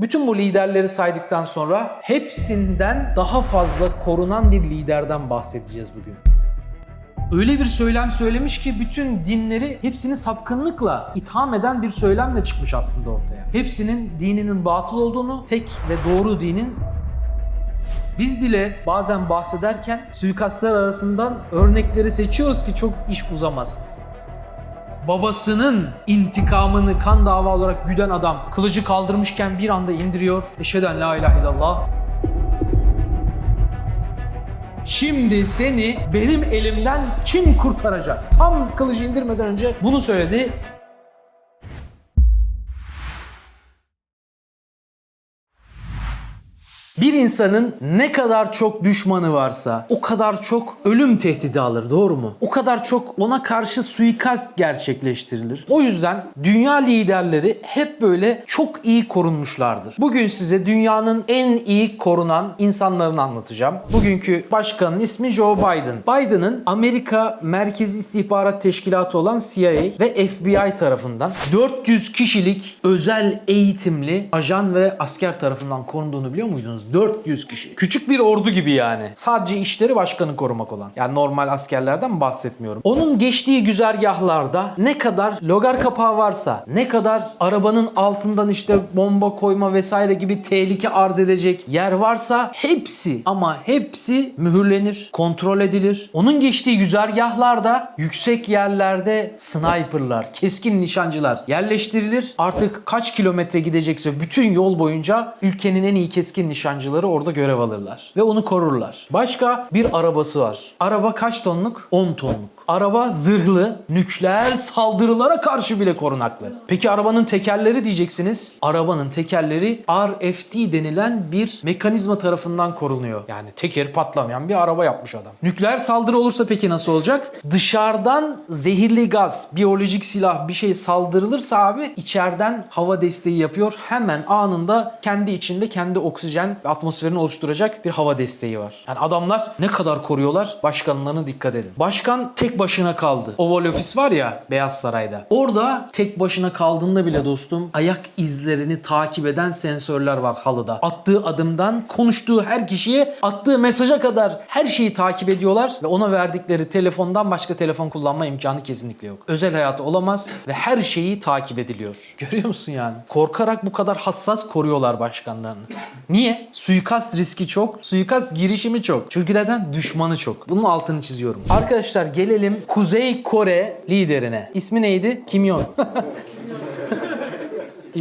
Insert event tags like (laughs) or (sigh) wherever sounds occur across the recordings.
Bütün bu liderleri saydıktan sonra hepsinden daha fazla korunan bir liderden bahsedeceğiz bugün. Öyle bir söylem söylemiş ki bütün dinleri hepsini sapkınlıkla itham eden bir söylemle çıkmış aslında ortaya. Hepsinin dininin batıl olduğunu, tek ve doğru dinin biz bile bazen bahsederken suikastlar arasından örnekleri seçiyoruz ki çok iş uzamasın. Babasının intikamını kan dava olarak güden adam kılıcı kaldırmışken bir anda indiriyor. Eşheden la ilahe illallah. Şimdi seni benim elimden kim kurtaracak? Tam kılıcı indirmeden önce bunu söyledi. Bir insanın ne kadar çok düşmanı varsa o kadar çok ölüm tehdidi alır doğru mu? O kadar çok ona karşı suikast gerçekleştirilir. O yüzden dünya liderleri hep böyle çok iyi korunmuşlardır. Bugün size dünyanın en iyi korunan insanlarını anlatacağım. Bugünkü başkanın ismi Joe Biden. Biden'ın Amerika Merkezi İstihbarat Teşkilatı olan CIA ve FBI tarafından 400 kişilik özel eğitimli ajan ve asker tarafından korunduğunu biliyor muydunuz? 400 kişi. Küçük bir ordu gibi yani. Sadece işleri başkanı korumak olan. Yani normal askerlerden bahsetmiyorum. Onun geçtiği güzergahlarda ne kadar logar kapağı varsa, ne kadar arabanın altından işte bomba koyma vesaire gibi tehlike arz edecek yer varsa hepsi ama hepsi mühürlenir, kontrol edilir. Onun geçtiği güzergahlarda yüksek yerlerde sniperlar, keskin nişancılar yerleştirilir. Artık kaç kilometre gidecekse bütün yol boyunca ülkenin en iyi keskin nişancıları orada görev alırlar ve onu korurlar. Başka bir arabası var. Araba kaç tonluk? 10 tonluk. Araba zırhlı, nükleer saldırılara karşı bile korunaklı. Peki arabanın tekerleri diyeceksiniz. Arabanın tekerleri RFD denilen bir mekanizma tarafından korunuyor. Yani teker patlamayan bir araba yapmış adam. Nükleer saldırı olursa peki nasıl olacak? Dışarıdan zehirli gaz, biyolojik silah bir şey saldırılırsa abi içeriden hava desteği yapıyor. Hemen anında kendi içinde kendi oksijen ve atmosferini oluşturacak bir hava desteği var. Yani adamlar ne kadar koruyorlar? Başkanlarına dikkat edin. Başkan tek başına kaldı. Oval Office var ya Beyaz Saray'da. Orada tek başına kaldığında bile dostum ayak izlerini takip eden sensörler var halıda. Attığı adımdan konuştuğu her kişiye attığı mesaja kadar her şeyi takip ediyorlar ve ona verdikleri telefondan başka telefon kullanma imkanı kesinlikle yok. Özel hayatı olamaz ve her şeyi takip ediliyor. (laughs) Görüyor musun yani? Korkarak bu kadar hassas koruyorlar başkanlarını. Niye? Suikast riski çok, suikast girişimi çok. Çünkü neden? Düşmanı çok. Bunun altını çiziyorum. Arkadaşlar gelelim Kuzey Kore liderine. İsmi neydi? Kim Jong. (laughs)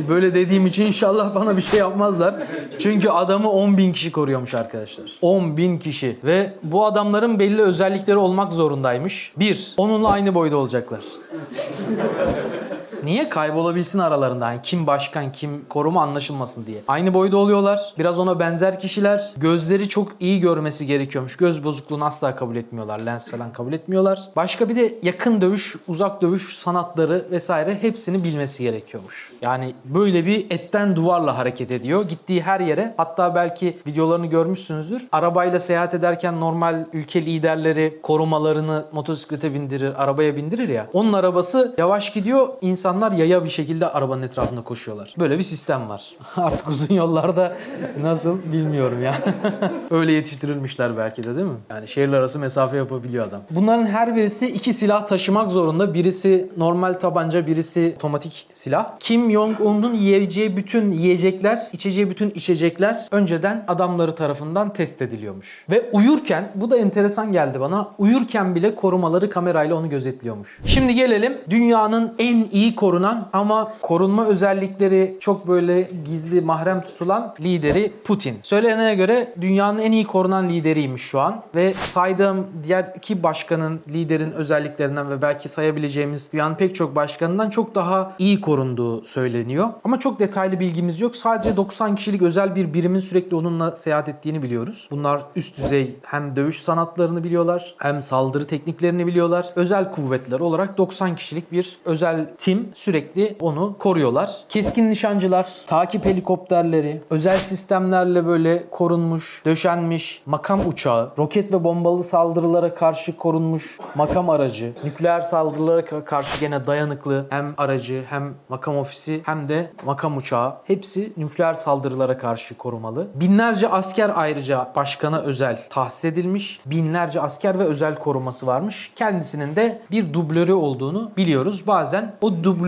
Böyle dediğim için inşallah bana bir şey yapmazlar. Çünkü adamı 10 bin kişi koruyormuş arkadaşlar. 10 bin kişi. Ve bu adamların belli özellikleri olmak zorundaymış. Bir, onunla aynı boyda olacaklar. Niye? Kaybolabilsin aralarında. Yani kim başkan, kim koruma anlaşılmasın diye. Aynı boyda oluyorlar. Biraz ona benzer kişiler. Gözleri çok iyi görmesi gerekiyormuş. Göz bozukluğunu asla kabul etmiyorlar. Lens falan kabul etmiyorlar. Başka bir de yakın dövüş, uzak dövüş sanatları vesaire hepsini bilmesi gerekiyormuş. Yani böyle bir etten duvarla hareket ediyor. Gittiği her yere hatta belki videolarını görmüşsünüzdür. Arabayla seyahat ederken normal ülke liderleri korumalarını motosiklete bindirir, arabaya bindirir ya. Onun arabası yavaş gidiyor. İnsanlar yaya bir şekilde arabanın etrafında koşuyorlar. Böyle bir sistem var. (laughs) Artık uzun yollarda nasıl bilmiyorum ya. (laughs) Öyle yetiştirilmişler belki de değil mi? Yani şehirler arası mesafe yapabiliyor adam. Bunların her birisi iki silah taşımak zorunda. Birisi normal tabanca, birisi otomatik silah. Kim Jong-un'un yiyeceği bütün yiyecekler, içeceği bütün içecekler önceden adamları tarafından test ediliyormuş. Ve uyurken, bu da enteresan geldi bana, uyurken bile korumaları kamerayla onu gözetliyormuş. Şimdi gelelim dünyanın en iyi korunan ama korunma özellikleri çok böyle gizli, mahrem tutulan lideri Putin. Söylenene göre dünyanın en iyi korunan lideriymiş şu an ve saydığım diğer iki başkanın, liderin özelliklerinden ve belki sayabileceğimiz dünyanın pek çok başkanından çok daha iyi korunduğu söyleniyor. Ama çok detaylı bilgimiz yok. Sadece 90 kişilik özel bir birimin sürekli onunla seyahat ettiğini biliyoruz. Bunlar üst düzey hem dövüş sanatlarını biliyorlar hem saldırı tekniklerini biliyorlar. Özel kuvvetler olarak 90 kişilik bir özel tim sürekli onu koruyorlar. Keskin nişancılar, takip helikopterleri, özel sistemlerle böyle korunmuş, döşenmiş makam uçağı, roket ve bombalı saldırılara karşı korunmuş makam aracı, nükleer saldırılara ka- karşı gene dayanıklı hem aracı hem makam ofisi hem de makam uçağı. Hepsi nükleer saldırılara karşı korumalı. Binlerce asker ayrıca başkana özel tahsis edilmiş. Binlerce asker ve özel koruması varmış. Kendisinin de bir dublörü olduğunu biliyoruz. Bazen o dublörü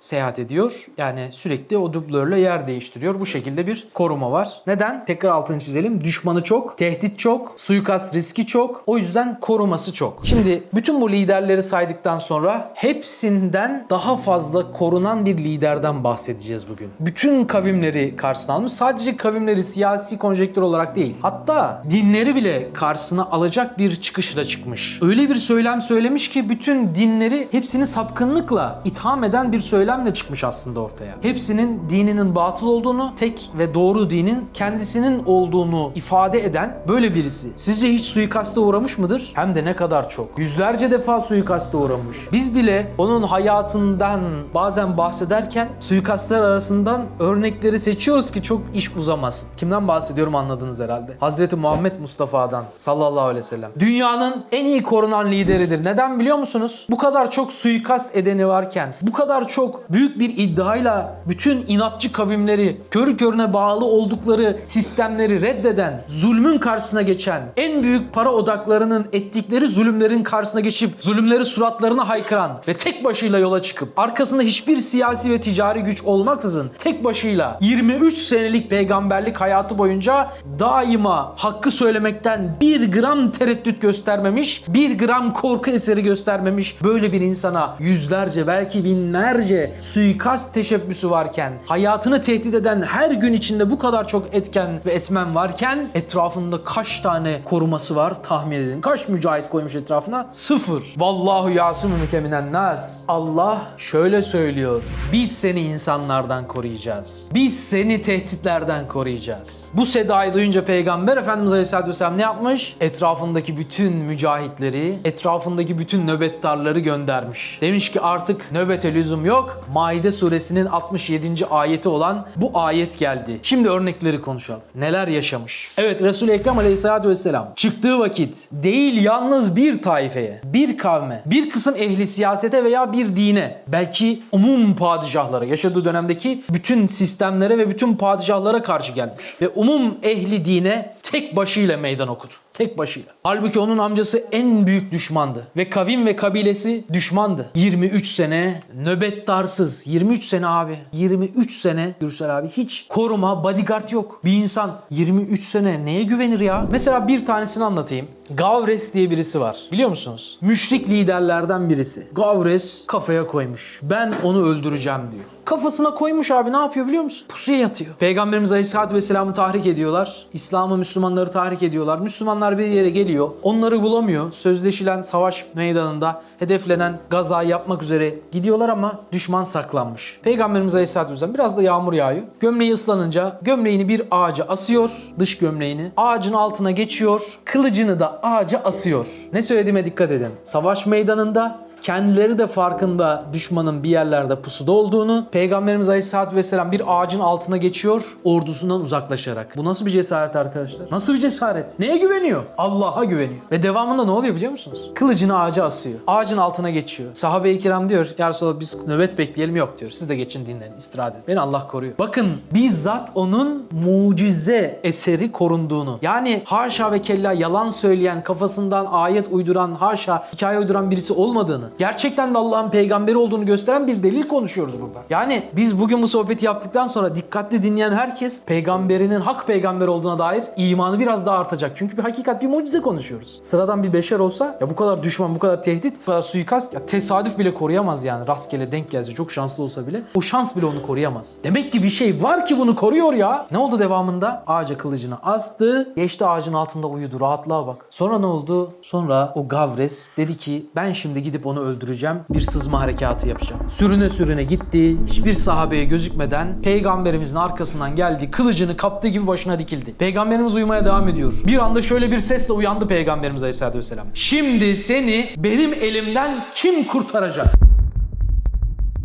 seyahat ediyor. Yani sürekli o dublörle yer değiştiriyor. Bu şekilde bir koruma var. Neden? Tekrar altını çizelim. Düşmanı çok, tehdit çok, suikast riski çok. O yüzden koruması çok. Şimdi bütün bu liderleri saydıktan sonra hepsinden daha fazla korunan bir liderden bahsedeceğiz bugün. Bütün kavimleri karşısına almış. Sadece kavimleri siyasi konjektür olarak değil. Hatta dinleri bile karşısına alacak bir çıkışla çıkmış. Öyle bir söylem söylemiş ki bütün dinleri hepsini sapkınlıkla itham eden bir söylemle çıkmış aslında ortaya. Hepsinin dininin batıl olduğunu, tek ve doğru dinin kendisinin olduğunu ifade eden böyle birisi. Sizce hiç suikaste uğramış mıdır? Hem de ne kadar çok. Yüzlerce defa suikaste uğramış. Biz bile onun hayatından bazen bahsederken suikastler arasından örnekleri seçiyoruz ki çok iş uzamasın. Kimden bahsediyorum anladınız herhalde. Hazreti Muhammed Mustafa'dan sallallahu aleyhi ve sellem. Dünyanın en iyi korunan lideridir. Neden biliyor musunuz? Bu kadar çok suikast edeni varken, bu kadar çok büyük bir iddiayla bütün inatçı kavimleri, körü körüne bağlı oldukları sistemleri reddeden, zulmün karşısına geçen, en büyük para odaklarının ettikleri zulümlerin karşısına geçip zulümleri suratlarına haykıran ve tek başıyla yola çıkıp arkasında hiçbir siyasi ve ticari güç olmaksızın tek başıyla 23 senelik peygamberlik hayatı boyunca daima hakkı söylemekten bir gram tereddüt göstermemiş, bir gram korku eseri göstermemiş böyle bir insana yüzlerce belki binlerce suikast teşebbüsü varken hayatını tehdit eden her gün içinde bu kadar çok etken ve etmen varken etrafında kaç tane koruması var tahmin edin. Kaç mücahit koymuş etrafına? Sıfır. Vallahu yasumü mükeminen nas. Allah şöyle söylüyor. Biz seni insanlardan koruyacağız. Biz seni tehditlerden koruyacağız. Bu sedayı duyunca Peygamber Efendimiz Aleyhisselatü Vesselam ne yapmış? Etrafındaki bütün mücahitleri, etrafındaki bütün nöbettarları göndermiş. Demiş ki artık nöbete lüzum yok. Maide suresinin 67. ayeti olan bu ayet geldi. Şimdi örnekleri konuşalım. Neler yaşamış? Evet Resul-i Ekrem Aleyhisselatü Vesselam çıktığı vakit değil yalnız bir taifeye, bir kavme, bir kısım ehli siyasete veya bir dine, belki umum padişahlara, yaşadığı dönemdeki bütün sistemlere ve bütün padişahlara karşı gelmiş. Ve umum ehli dine tek başıyla meydan okudu. Tek başıyla. Halbuki onun amcası en büyük düşmandı. Ve kavim ve kabilesi düşmandı. 23 sene nöbettarsız. 23 sene abi. 23 sene Gürsel abi hiç koruma, bodyguard yok. Bir insan 23 sene neye güvenir ya? Mesela bir tanesini anlatayım. Gavres diye birisi var. Biliyor musunuz? Müşrik liderlerden birisi. Gavres kafaya koymuş. Ben onu öldüreceğim diyor. Kafasına koymuş abi ne yapıyor biliyor musun? Pusuya yatıyor. Peygamberimiz Aleyhisselatü Vesselam'ı tahrik ediyorlar. İslam'ı Müslümanları tahrik ediyorlar. Müslümanlar bir yere geliyor. Onları bulamıyor. Sözleşilen savaş meydanında hedeflenen gazayı yapmak üzere gidiyorlar ama düşman saklanmış. Peygamberimiz Aleyhisselatü Vesselam biraz da yağmur yağıyor. Gömleği ıslanınca gömleğini bir ağaca asıyor. Dış gömleğini. Ağacın altına geçiyor. Kılıcını da ağaca asıyor. Ne söylediğime dikkat edin. Savaş meydanında Kendileri de farkında düşmanın bir yerlerde pusuda olduğunu. Peygamberimiz Aleyhisselatü Vesselam bir ağacın altına geçiyor ordusundan uzaklaşarak. Bu nasıl bir cesaret arkadaşlar? Nasıl bir cesaret? Neye güveniyor? Allah'a güveniyor. Ve devamında ne oluyor biliyor musunuz? Kılıcını ağaca asıyor. Ağacın altına geçiyor. Sahabe-i kiram diyor ya Resulallah biz nöbet bekleyelim yok diyor. Siz de geçin dinlenin istirahat edin. Beni Allah koruyor. Bakın bizzat onun mucize eseri korunduğunu. Yani haşa ve kella yalan söyleyen, kafasından ayet uyduran, haşa hikaye uyduran birisi olmadığını, gerçekten de Allah'ın peygamberi olduğunu gösteren bir delil konuşuyoruz burada. Yani biz bugün bu sohbeti yaptıktan sonra dikkatli dinleyen herkes peygamberinin hak peygamber olduğuna dair imanı biraz daha artacak. Çünkü bir hakikat, bir mucize konuşuyoruz. Sıradan bir beşer olsa ya bu kadar düşman, bu kadar tehdit, bu kadar suikast ya tesadüf bile koruyamaz yani. Rastgele denk gelse çok şanslı olsa bile o şans bile onu koruyamaz. Demek ki bir şey var ki bunu koruyor ya. Ne oldu devamında? Ağaca kılıcını astı. Geçti ağacın altında uyudu. Rahatlığa bak. Sonra ne oldu? Sonra o Gavres dedi ki ben şimdi gidip onu öldüreceğim. Bir sızma harekatı yapacağım. Sürüne sürüne gitti. Hiçbir sahabeye gözükmeden peygamberimizin arkasından geldi. Kılıcını kaptığı gibi başına dikildi. Peygamberimiz uyumaya devam ediyor. Bir anda şöyle bir sesle uyandı Peygamberimiz Aleyhisselatü Vesselam. Şimdi seni benim elimden kim kurtaracak?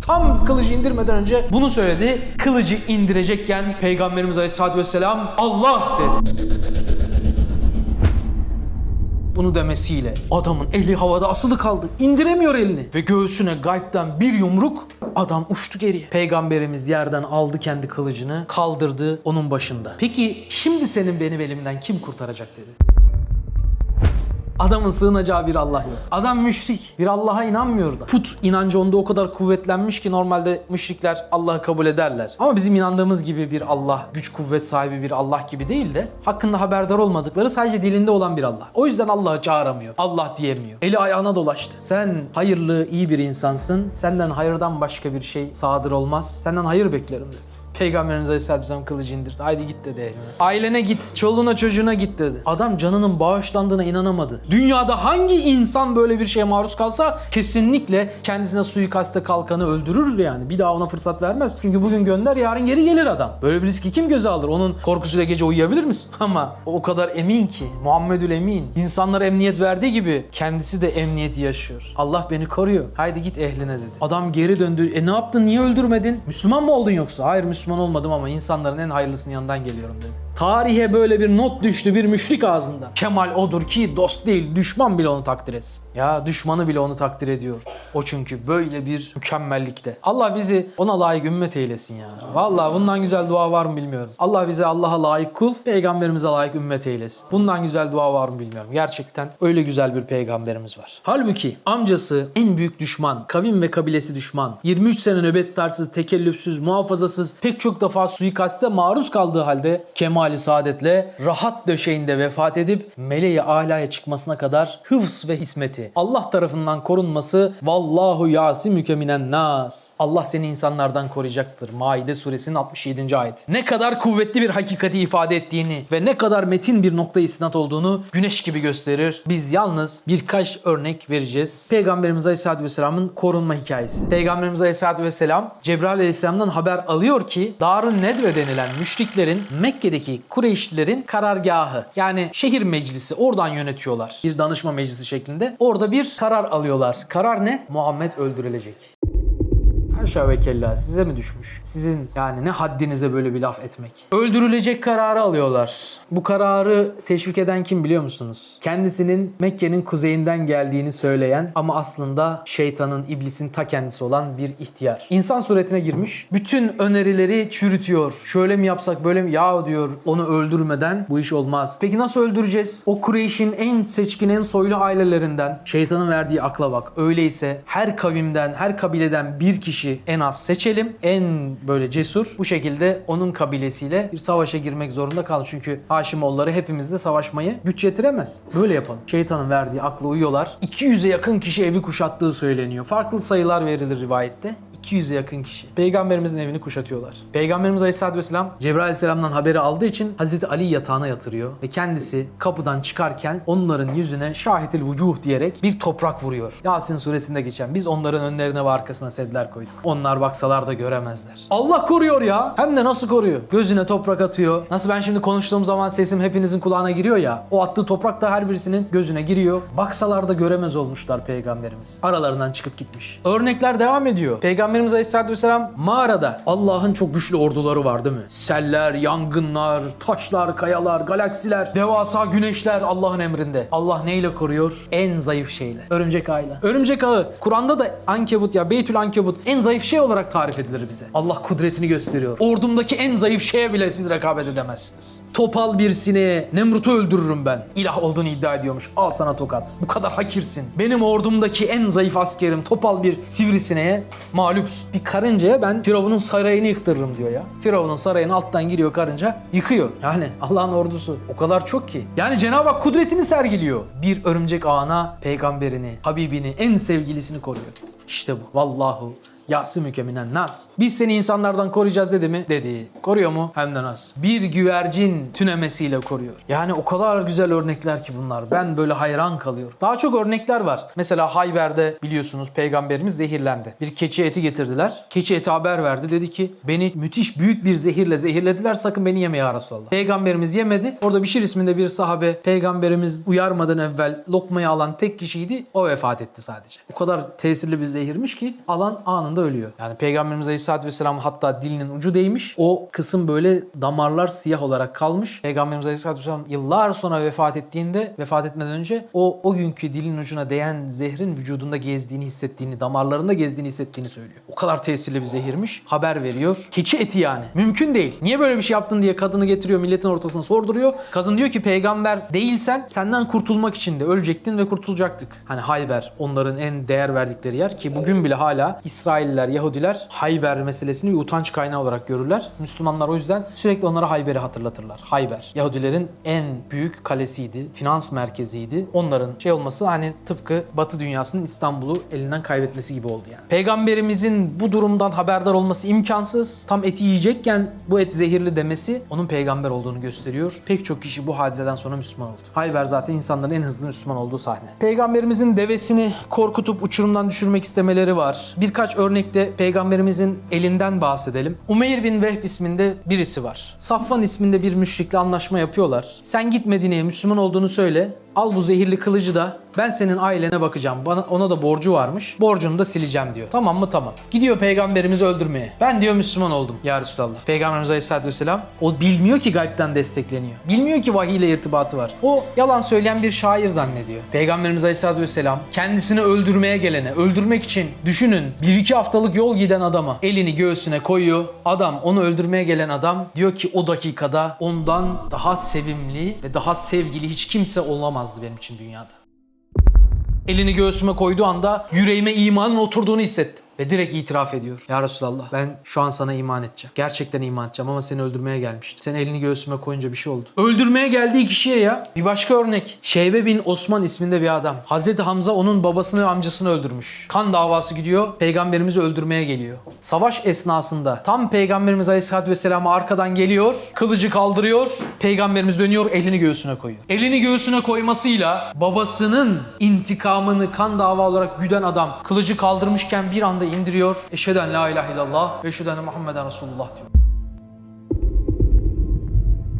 Tam kılıcı indirmeden önce bunu söyledi. Kılıcı indirecekken Peygamberimiz Aleyhisselatü Vesselam Allah dedi. Bunu demesiyle adamın eli havada asılı kaldı. İndiremiyor elini. Ve göğsüne gaybden bir yumruk adam uçtu geriye. Peygamberimiz yerden aldı kendi kılıcını kaldırdı onun başında. Peki şimdi senin benim elimden kim kurtaracak dedi. Adamın sığınacağı bir Allah yok. Adam müşrik. Bir Allah'a inanmıyor da. Put inancı onda o kadar kuvvetlenmiş ki normalde müşrikler Allah'ı kabul ederler. Ama bizim inandığımız gibi bir Allah, güç kuvvet sahibi bir Allah gibi değil de hakkında haberdar olmadıkları sadece dilinde olan bir Allah. O yüzden Allah'ı çağıramıyor. Allah diyemiyor. Eli ayağına dolaştı. Sen hayırlı, iyi bir insansın. Senden hayırdan başka bir şey sadır olmaz. Senden hayır beklerim dedi. Peygamberimiz Aleyhisselatü Vesselam kılıcı indirdi. Haydi git dedi eline. Ailene git, çoluğuna çocuğuna git dedi. Adam canının bağışlandığına inanamadı. Dünyada hangi insan böyle bir şeye maruz kalsa kesinlikle kendisine suikaste kalkanı öldürür yani. Bir daha ona fırsat vermez. Çünkü bugün gönder yarın geri gelir adam. Böyle bir riski kim göze alır? Onun korkusuyla gece uyuyabilir misin? (laughs) Ama o kadar emin ki Muhammedül Emin. İnsanlara emniyet verdiği gibi kendisi de emniyeti yaşıyor. Allah beni koruyor. Haydi git ehline dedi. Adam geri döndü. E ne yaptın? Niye öldürmedin? Müslüman mı oldun yoksa? Hayır Müslüman olmadım ama insanların en hayırlısının yanından geliyorum dedi. Tarihe böyle bir not düştü bir müşrik ağzında. Kemal odur ki dost değil düşman bile onu takdir etsin. Ya düşmanı bile onu takdir ediyor. O çünkü böyle bir mükemmellikte. Allah bizi ona layık ümmet eylesin ya. Vallahi bundan güzel dua var mı bilmiyorum. Allah bize Allah'a layık kul, peygamberimize layık ümmet eylesin. Bundan güzel dua var mı bilmiyorum. Gerçekten öyle güzel bir peygamberimiz var. Halbuki amcası en büyük düşman, kavim ve kabilesi düşman. 23 sene nöbettarsız, tekellüfsüz, muhafazasız pek çok defa suikaste maruz kaldığı halde Kemal-i Saadet'le rahat döşeğinde vefat edip meleği alaya çıkmasına kadar hıfz ve hizmeti. Allah tarafından korunması vallahu yasimüke minen nas. Allah seni insanlardan koruyacaktır. Maide suresinin 67. ayet. Ne kadar kuvvetli bir hakikati ifade ettiğini ve ne kadar metin bir nokta istinat olduğunu güneş gibi gösterir. Biz yalnız birkaç örnek vereceğiz. Peygamberimiz Aleyhisselatü Vesselam'ın korunma hikayesi. Peygamberimiz Aleyhisselatü Vesselam Cebrail Aleyhisselam'dan haber alıyor ki Darun Nedve denilen müşriklerin Mekke'deki Kureyşlilerin karargahı yani şehir meclisi oradan yönetiyorlar. Bir danışma meclisi şeklinde. Orada bir karar alıyorlar. Karar ne? Muhammed öldürülecek. Haşa ve kella size mi düşmüş? Sizin yani ne haddinize böyle bir laf etmek? Öldürülecek kararı alıyorlar. Bu kararı teşvik eden kim biliyor musunuz? Kendisinin Mekke'nin kuzeyinden geldiğini söyleyen ama aslında şeytanın, iblisin ta kendisi olan bir ihtiyar. İnsan suretine girmiş. Bütün önerileri çürütüyor. Şöyle mi yapsak böyle mi? Ya diyor onu öldürmeden bu iş olmaz. Peki nasıl öldüreceğiz? O Kureyş'in en seçkin, en soylu ailelerinden şeytanın verdiği akla bak. Öyleyse her kavimden, her kabileden bir kişi en az seçelim. En böyle cesur. Bu şekilde onun kabilesiyle bir savaşa girmek zorunda kal. Çünkü Haşimoğulları hepimizle savaşmayı güç yetiremez. Böyle yapalım. Şeytanın verdiği akla uyuyorlar. 200'e yakın kişi evi kuşattığı söyleniyor. Farklı sayılar verilir rivayette. 200'e yakın kişi. Peygamberimizin evini kuşatıyorlar. Peygamberimiz Aleyhisselatü Vesselam Cebrail Aleyhisselam'dan haberi aldığı için Hazreti Ali yatağına yatırıyor ve kendisi kapıdan çıkarken onların yüzüne şahitil vucuh diyerek bir toprak vuruyor. Yasin suresinde geçen biz onların önlerine ve arkasına sedler koyduk. Onlar baksalar da göremezler. Allah koruyor ya. Hem de nasıl koruyor? Gözüne toprak atıyor. Nasıl ben şimdi konuştuğum zaman sesim hepinizin kulağına giriyor ya. O attığı toprak da her birisinin gözüne giriyor. Baksalar da göremez olmuşlar peygamberimiz. Aralarından çıkıp gitmiş. Örnekler devam ediyor. Peygamberimiz Aleyhisselatü Vesselam mağarada Allah'ın çok güçlü orduları var değil mi? Seller, yangınlar, taşlar, kayalar, galaksiler, devasa güneşler Allah'ın emrinde. Allah neyle koruyor? En zayıf şeyle. Örümcek ağıyla. Örümcek ağı Kur'an'da da ankebut ya Beytül Ankebut en zayıf şey olarak tarif edilir bize. Allah kudretini gösteriyor. Ordumdaki en zayıf şeye bile siz rekabet edemezsiniz. Topal bir sineğe Nemrut'u öldürürüm ben. İlah olduğunu iddia ediyormuş. Al sana tokat. Bu kadar hakirsin. Benim ordumdaki en zayıf askerim topal bir sivrisineğe mağlupsun. Bir karıncaya ben Firavun'un sarayını yıktırırım diyor ya. Firavun'un sarayına alttan giriyor karınca yıkıyor. Yani Allah'ın ordusu o kadar çok ki. Yani Cenab-ı Hak kudretini sergiliyor. Bir örümcek ağına peygamberini, Habibini, en sevgilisini koruyor. İşte bu. Vallahu Yasimüke minen nas. Biz seni insanlardan koruyacağız dedi mi? Dedi. Koruyor mu? Hem de nas. Bir güvercin tünemesiyle koruyor. Yani o kadar güzel örnekler ki bunlar. Ben böyle hayran kalıyorum. Daha çok örnekler var. Mesela Hayber'de biliyorsunuz peygamberimiz zehirlendi. Bir keçi eti getirdiler. Keçi eti haber verdi. Dedi ki beni müthiş büyük bir zehirle zehirlediler. Sakın beni yeme ya Resulallah. Peygamberimiz yemedi. Orada Bişir isminde bir sahabe peygamberimiz uyarmadan evvel lokmayı alan tek kişiydi. O vefat etti sadece. O kadar tesirli bir zehirmiş ki alan anında anda ölüyor. Yani Peygamberimiz Aleyhisselatü Vesselam hatta dilinin ucu değmiş. O kısım böyle damarlar siyah olarak kalmış. Peygamberimiz Aleyhisselatü Vesselam yıllar sonra vefat ettiğinde, vefat etmeden önce o o günkü dilin ucuna değen zehrin vücudunda gezdiğini hissettiğini, damarlarında gezdiğini hissettiğini söylüyor. O kadar tesirli bir zehirmiş. Haber veriyor. Keçi eti yani. Mümkün değil. Niye böyle bir şey yaptın diye kadını getiriyor milletin ortasına sorduruyor. Kadın diyor ki peygamber değilsen senden kurtulmak için de ölecektin ve kurtulacaktık. Hani Hayber onların en değer verdikleri yer ki bugün bile hala İsrailliler, Yahudiler Hayber meselesini bir utanç kaynağı olarak görürler. Müslümanlar o yüzden sürekli onlara Hayber'i hatırlatırlar. Hayber. Yahudilerin en büyük kalesiydi, finans merkeziydi. Onların şey olması hani tıpkı Batı dünyasının İstanbul'u elinden kaybetmesi gibi oldu yani. Peygamberimizin bu durumdan haberdar olması imkansız. Tam eti yiyecekken bu et zehirli demesi onun peygamber olduğunu gösteriyor. Pek çok kişi bu hadiseden sonra Müslüman oldu. Hayber zaten insanların en hızlı Müslüman olduğu sahne. Peygamberimizin devesini korkutup uçurumdan düşürmek istemeleri var. Birkaç örnekte peygamberimizin elinden bahsedelim. Umeyr bin Vehb isminde birisi var. Safvan isminde bir müşrikle anlaşma yapıyorlar. Sen git Medine'ye Müslüman olduğunu söyle. Al bu zehirli kılıcı da ben senin ailene bakacağım. Bana ona da borcu varmış. Borcunu da sileceğim diyor. Tamam mı? Tamam. Gidiyor peygamberimizi öldürmeye. Ben diyor Müslüman oldum ya Resulallah. Peygamberimiz Aleyhisselatü Vesselam o bilmiyor ki gaybden destekleniyor. Bilmiyor ki vahiy ile irtibatı var. O yalan söyleyen bir şair zannediyor. Peygamberimiz Aleyhisselatü Vesselam kendisini öldürmeye gelene, öldürmek için düşünün bir iki haftalık yol giden adama elini göğsüne koyuyor. Adam onu öldürmeye gelen adam diyor ki o dakikada ondan daha sevimli ve daha sevgili hiç kimse olamazdı benim için dünyada. Elini göğsüme koyduğu anda yüreğime imanın oturduğunu hissettim. Ve direkt itiraf ediyor. Ya Resulallah ben şu an sana iman edeceğim. Gerçekten iman edeceğim ama seni öldürmeye gelmiştim. Sen elini göğsüme koyunca bir şey oldu. Öldürmeye geldiği kişiye ya. Bir başka örnek. Şeybe bin Osman isminde bir adam. Hazreti Hamza onun babasını ve amcasını öldürmüş. Kan davası gidiyor. Peygamberimizi öldürmeye geliyor. Savaş esnasında tam Peygamberimiz Aleyhisselatü Vesselam'a arkadan geliyor. Kılıcı kaldırıyor. Peygamberimiz dönüyor elini göğsüne koyuyor. Elini göğsüne koymasıyla babasının intikamını kan dava olarak güden adam kılıcı kaldırmışken bir anda indiriyor. Eşhedü en la ilahe illallah ve eşhedü enne Muhammeden Resulullah diyor.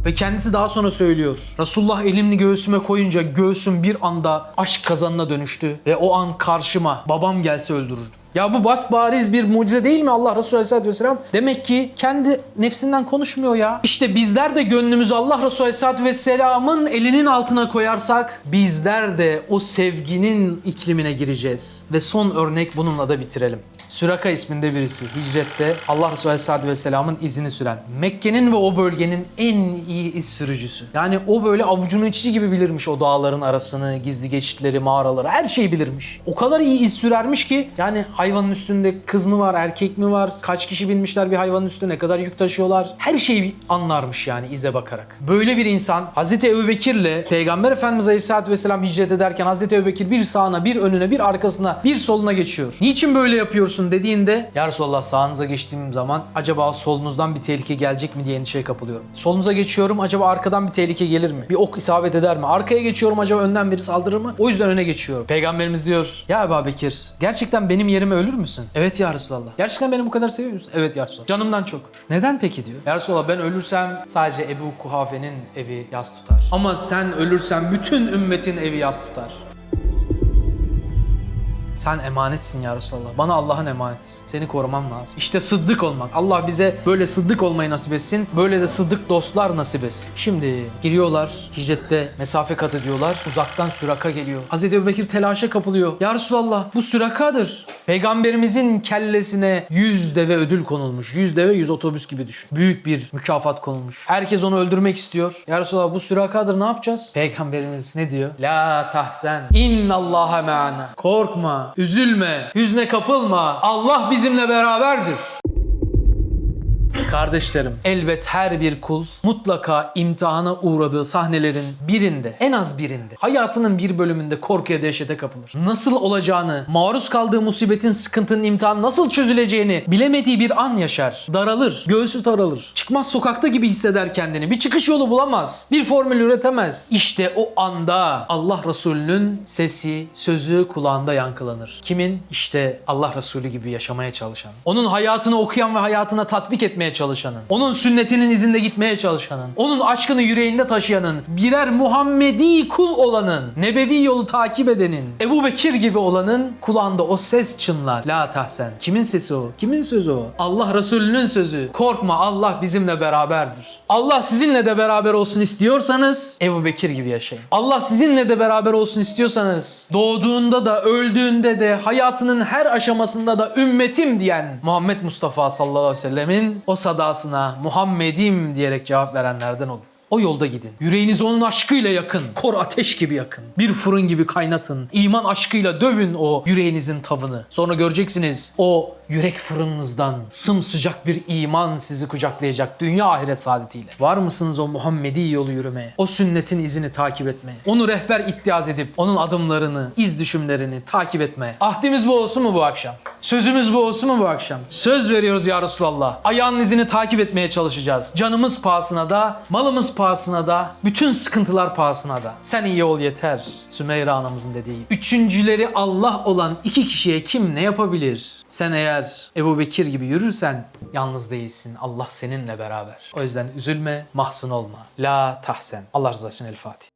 Ve kendisi daha sonra söylüyor. Resulullah elini göğsüme koyunca göğsüm bir anda aşk kazanına dönüştü. Ve o an karşıma babam gelse öldürürdüm. Ya bu basbariz bir mucize değil mi Allah Resulü Aleyhisselatü Vesselam? Demek ki kendi nefsinden konuşmuyor ya. İşte bizler de gönlümüzü Allah Resulü Aleyhisselatü Vesselam'ın elinin altına koyarsak bizler de o sevginin iklimine gireceğiz. Ve son örnek bununla da bitirelim. Süraka isminde birisi hicrette Allah Resulü Aleyhisselatü Vesselam'ın izini süren. Mekke'nin ve o bölgenin en iyi iz sürücüsü. Yani o böyle avucunun içi gibi bilirmiş o dağların arasını, gizli geçitleri, mağaraları her şeyi bilirmiş. O kadar iyi iz sürermiş ki yani hayvanın üstünde kız mı var, erkek mi var, kaç kişi binmişler bir hayvanın üstüne, ne kadar yük taşıyorlar. Her şeyi anlarmış yani ize bakarak. Böyle bir insan Hazreti Ebubekir'le Peygamber Efendimiz Aleyhisselatü Vesselam hicret ederken Hazreti Ebubekir bir sağına, bir önüne, bir arkasına, bir soluna geçiyor. Niçin böyle yapıyorsun dediğinde Ya Resulallah sağınıza geçtiğim zaman acaba solunuzdan bir tehlike gelecek mi diye endişeye kapılıyorum. Solunuza geçiyorum acaba arkadan bir tehlike gelir mi? Bir ok isabet eder mi? Arkaya geçiyorum acaba önden biri saldırır mı? O yüzden öne geçiyorum. Peygamberimiz diyor Ya Ebu Bekir gerçekten benim yerime ölür müsün? Evet ya Resulallah. Gerçekten beni bu kadar seviyor musun? Evet ya Resulallah. Canımdan çok. Neden peki diyor. Ya Resulallah ben ölürsem sadece Ebu Kuhafe'nin evi yas tutar. Ama sen ölürsen bütün ümmetin evi yas tutar. Sen emanetsin ya Resulallah. Bana Allah'ın emanetisin. Seni korumam lazım. İşte sıddık olmak. Allah bize böyle sıddık olmayı nasip etsin. Böyle de sıddık dostlar nasip etsin. Şimdi giriyorlar. Hicrette mesafe kat ediyorlar. Uzaktan süraka geliyor. Hazreti Ebubekir telaşa kapılıyor. Ya Resulallah bu sürakadır. Peygamberimizin kellesine 100 deve ödül konulmuş. 100 deve 100 otobüs gibi düşün. Büyük bir mükafat konulmuş. Herkes onu öldürmek istiyor. Ya Resulallah bu sürakadır ne yapacağız? Peygamberimiz ne diyor? La tahzen. İnnallaha me'ana. Korkma, üzülme, hüzne kapılma. Allah bizimle beraberdir. Kardeşlerim, elbet her bir kul mutlaka imtihana uğradığı sahnelerin birinde, en az birinde, hayatının bir bölümünde korkuya dehşete kapılır. Nasıl olacağını, maruz kaldığı musibetin, sıkıntının, imtihanın nasıl çözüleceğini bilemediği bir an yaşar. Daralır, göğsü daralır. Çıkmaz sokakta gibi hisseder kendini. Bir çıkış yolu bulamaz. Bir formül üretemez. İşte o anda Allah Resulü'nün sesi, sözü kulağında yankılanır. Kimin? İşte Allah Resulü gibi yaşamaya çalışan. Onun hayatını okuyan ve hayatına tatbik etmeye çalışanın, onun sünnetinin izinde gitmeye çalışanın, onun aşkını yüreğinde taşıyanın, birer Muhammedi kul olanın, nebevi yolu takip edenin, Ebu Bekir gibi olanın kulağında o ses çınlar. La tahsen. Kimin sesi o? Kimin sözü o? Allah Resulü'nün sözü. Korkma Allah bizimle beraberdir. Allah sizinle de beraber olsun istiyorsanız Ebu Bekir gibi yaşayın. Allah sizinle de beraber olsun istiyorsanız doğduğunda da öldüğünde de hayatının her aşamasında da ümmetim diyen Muhammed Mustafa sallallahu aleyhi ve sellemin o sadasına Muhammedim diyerek cevap verenlerden olun. O yolda gidin. Yüreğinizi onun aşkıyla yakın. Kor ateş gibi yakın. Bir fırın gibi kaynatın. İman aşkıyla dövün o yüreğinizin tavını. Sonra göreceksiniz o yürek fırınınızdan sımsıcak bir iman sizi kucaklayacak dünya ahiret saadetiyle. Var mısınız o Muhammedi yolu yürümeye? O sünnetin izini takip etmeye? Onu rehber iddiaz edip onun adımlarını, iz düşümlerini takip etmeye? Ahdimiz bu olsun mu bu akşam? Sözümüz bu olsun mu bu akşam? Söz veriyoruz ya Resulallah. Ayağının izini takip etmeye çalışacağız. Canımız pahasına da, malımız pahasına da, bütün sıkıntılar pahasına da. Sen iyi ol yeter. Sümeyra anamızın dediği. Üçüncüleri Allah olan iki kişiye kim ne yapabilir? Sen eğer Ebu Bekir gibi yürürsen yalnız değilsin. Allah seninle beraber. O yüzden üzülme, mahzun olma. La tahsen. Allah rızası için El Fatiha.